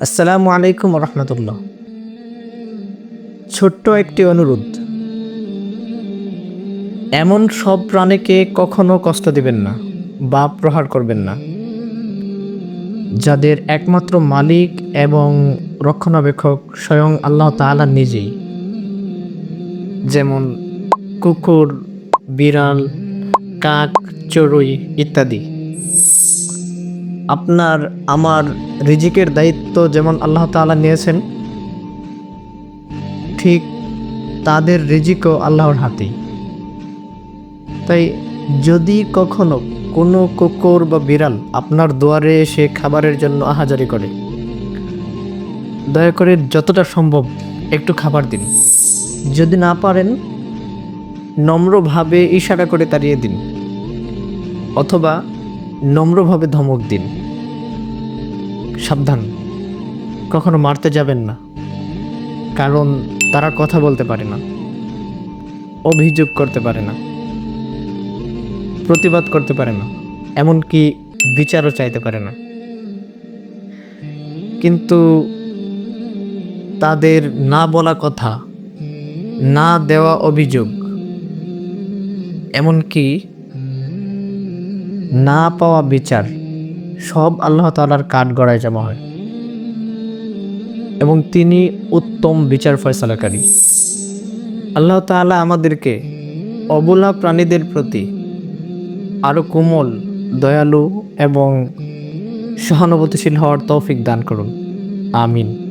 আসসালামু আলাইকুম রহমতুল্লাহ ছোট্ট একটি অনুরোধ। এমন সব প্রাণীকে কখনো কষ্ট দিবেন না বা প্রহার করবেন না। যাদের একমাত্র মালিক এবং রক্ষণাবেক্ষক স্বয়ং আল্লাহ তাআলা নিজেই। যেমন কুকুর, বিড়াল, কাক, চড়ুই ইত্যাদি। আপনার, আমার রিজিকের দায়িত্ব যেমন আল্লাহ তাআলা নিয়েছেন, ঠিক তাদের রিজিকও আল্লাহর হাতেই। তাই যদি কখনো কোনো কুকুর বা বিড়াল আপনার দুয়ারে এসে খাবারের জন্য আহাজারি করে, দয়া করে যতটা সম্ভব একটু খাবার দিন। যদি না পারেন, নম্রভাবে ইশারা করে তাড়িয়ে দিন। অথবা নম্রভাবে ধমক দিন। সাবধান। কখনো মারতে যাবেন না। কারণ তারা কথা বলতে পারে না। অভিযোগ করতে পারে না। প্রতিবাদ করতে পারে না। এমনকি বিচারও চাইতে পারে না। কিন্তু তাদের না বলা কথা, না দেওয়া অভিযোগ, এমনকি না পাওয়া বিচার, সব আল্লাহ তালার কাঠ গড়ায় জমা হয়। এবং তিনি উত্তম বিচার ফয়সালাকারী। আল্লাহ তাআলা আমাদেরকে অবলা প্রাণীদের প্রতি আরও কোমল, দয়ালু এবং সহানুভূতিশীল হওয়ার তৌফিক দান করুন। আমিন।